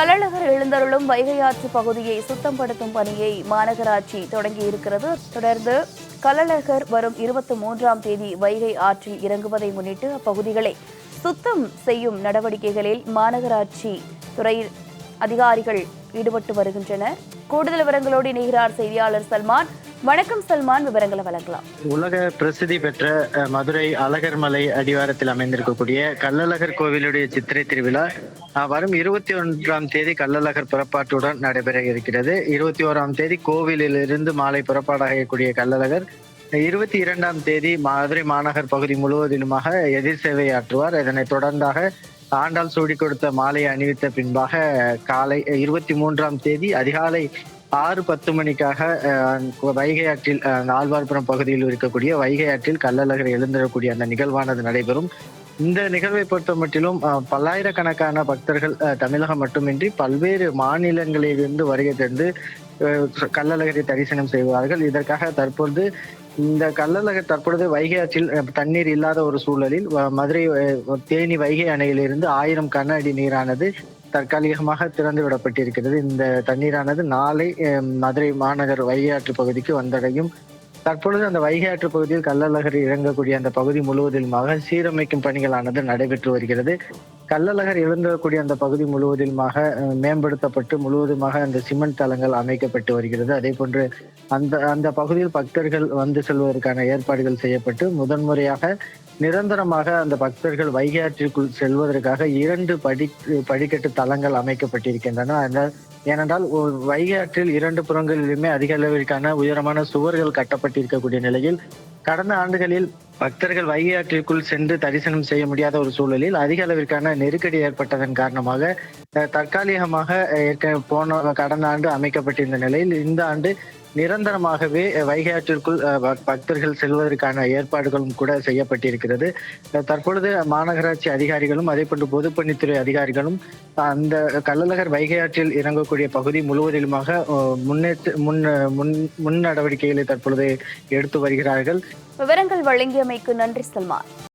கள்ளழகர் எழுந்தருளும் வைகை ஆற்று பகுதியை சுத்தப்படுத்தும் பணியை மாநகராட்சி தொடங்கியிருக்கிறது. தொடர்ந்து கள்ளழகர் வரும் இருபத்தி மூன்றாம் தேதி வைகை ஆற்றில் இறங்குவதை முன்னிட்டு அப்பகுதிகளை சுத்தம் செய்யும் நடவடிக்கைகளில் மாநகராட்சி துறை அதிகாரிகள் ஈடுபட்டு வருகின்றனர். கூடுதல் விவரங்களோடு இணைகிறார் செய்தியாளர் சல்மான். வணக்கம் சல்மான் விவரங்களை வழங்கலாம். உலக பிரசித்தி பெற்ற மதுரை மதுரை அழகர்மலை அடிவாரத்தில் அமைந்திருக்கக்கூடிய கள்ளழகர் கோவிலுடைய சித்திரை திருவிழா வரும் இருபத்தி ஒன்றாம் தேதி கள்ளழகர் புறப்பாட்டுடன் நடைபெற இருக்கிறது. இருபத்தி ஓராம் தேதி கோவிலிலிருந்து மாலை புறப்பாடாகக்கூடிய கள்ளழகர் இருபத்தி இரண்டாம் தேதி மதுரை மாநகர் பகுதி முழுவதிலுமாக எதிர் சேவை ஆற்றுவார். இதனைத் தொடர்ந்தாக ஆண்டாள் சூடி கொடுத்த மாலையை அணிவித்த பின்பாக காலை இருபத்தி மூன்றாம் தேதி அதிகாலை ஆறு பத்து மணிக்காக அஹ், வைகை ஆற்றில் அஹ், அந்த ஆழ்வார்புரம் பகுதியில் இருக்கக்கூடிய வைகை ஆற்றில் கள்ளழகர் எழுந்திடக்கூடிய அந்த நிகழ்வானது நடைபெறும். இந்த நிகழ்வை பொறுத்த மட்டிலும் பல்லாயிரக்கணக்கான பக்தர்கள் தமிழகம் மட்டுமின்றி பல்வேறு மாநிலங்களிலிருந்து வருகை தந்து கள்ளழகரை தரிசனம் செய்வார்கள். இதற்காக தற்பொழுது இந்த கள்ளழகர் தற்பொழுது வைகை ஆற்றில் தண்ணீர் இல்லாத ஒரு சூழலில் வ- மதுரை தேனி வைகை அணையிலிருந்து ஆயிரம் கன அடி நீரானது தற்காலிகமாக திறந்து விடப்பட்டிருக்கிறது. இந்த தண்ணீரானது நாளை அஹ், மதுரை மாநகர் வைகை ஆற்று பகுதிக்கு வந்தடையும். தற்பொழுது அந்த வைகையாற்று பகுதியில் கள்ளழகர் இறங்கக்கூடிய அந்த பகுதி முழுவதிலுமாக சீரமைக்கும் பணிகளானது நடைபெற்று வருகிறது. கள்ளழகர் எழுந்தக்கூடிய அந்த பகுதி முழுவதிலுமாக மேம்படுத்தப்பட்டு முழுவதுமாக அந்த சிமெண்ட் தளங்கள் அமைக்கப்பட்டு வருகிறது. அதே போன்று அந்த அந்த பகுதியில் பக்தர்கள் வந்து செல்வதற்கான ஏற்பாடுகள் செய்யப்பட்டு முதன்முறையாக நிரந்தரமாக அந்த பக்தர்கள் வைகை ஆற்றிற்குள் செல்வதற்காக இரண்டு படி படிக்கட்டு தளங்கள் அமைக்கப்பட்டிருக்கின்றன. ஏனென்றால் வைகை ஆற்றில் இரண்டு புறங்களிலுமே அதிக அளவிற்கான உயரமான சுவர்கள் கட்டப்பட்டிருக்கக்கூடிய நிலையில் கடந்த ஆண்டுகளில் பக்தர்கள் வைகை ஆற்றிற்குள் சென்று தரிசனம் செய்ய முடியாத ஒரு சூழலில் அதிக அளவிற்கான நெருக்கடி ஏற்பட்டதன் காரணமாக அஹ், தற்காலிகமாக ஏற்க- போன கடந்த ஆண்டு அமைக்கப்பட்டிருந்த நிலையில் இந்த ஆண்டு நிரந்தரமாகவே வைகை ஆற்றிற்குள் பக்தர்கள் செல்வதற்கான ஏற்பாடுகளும் கூட செய்யப்பட்டிருக்கிறது. தற்பொழுது மாநகராட்சி அதிகாரிகளும் அதே போன்று பொதுப்பணித்துறை அதிகாரிகளும் அந்த கள்ளழகர் வைகை ஆற்றில் இறங்கக்கூடிய பகுதி முழுவதிலுமாக முன்னேற்ற முன் முன் முன் நடவடிக்கைகளை தற்பொழுது எடுத்து வருகிறார்கள். விவரங்கள் வழங்கியமைக்கு நன்றி சல்மான்.